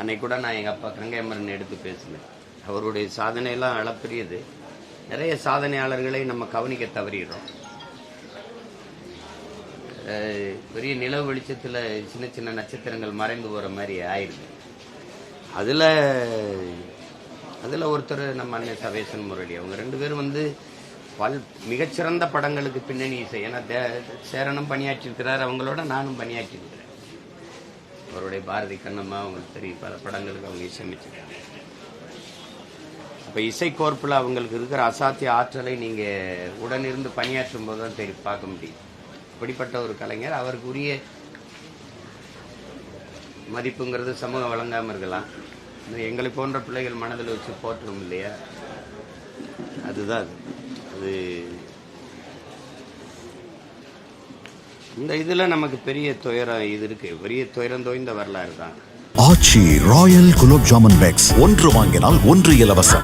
அன்னைக்கு கூட நான் எங்கள் அப்பா கங்கைமரன் எடுத்து பேசினேன். அவருடைய சாதனையெல்லாம் அளப்பரியது. நிறைய சாதனையாளர்களை நம்ம கவனிக்க தவறிடுறோம். பெரிய நிலவு வெளிச்சத்தில் சின்ன சின்ன நட்சத்திரங்கள் மறைந்து போகிற மாதிரி ஆயிடுது. அதில் அதில் ஒருத்தர் நம்ம அண்ணன் சவேசன் முரளி அவங்க ரெண்டு பேரும் வந்து பல் மிகச்சிறந்த படங்களுக்கு பின்னணி இசை. ஏன்னா தே- சேரனும் பணியாற்றியிருக்கிறார் அவங்களோட நானும் பணியாற்றியிருக்கிறேன் அவருடைய பாரதி கண்ணம்மா அவங்களுக்கு தெரியும். பல படங்களுக்கு அவங்க இசையமைச்சிருக்காங்க. அப்போ இசைக்கோர்ப்பில் அவங்களுக்கு இருக்கிற அசாத்திய ஆற்றலை நீங்கள் உடனிருந்து பணியாற்றும் போது தான் தெரியும் பார்க்க முடியும். இப்படிப்பட்ட ஒரு கலைஞர் அவருக்குரிய மதிப்புங்கிறது சமூகம் வழங்காமல் இருக்கலாம் எங்களை போன்ற பிள்ளைகள் மனதில் வச்சு போற்றணும் இல்லையா? அதுதான். அது அது இந்த இதில் நமக்கு பெரிய துயரம் இது இருக்கு. பெரிய துயரம் தோய்ந்த வரலாறு தான். Aachi royal gulab jamun packs. ஒன்று வாங்கினால் ஒன்று இலவசம்.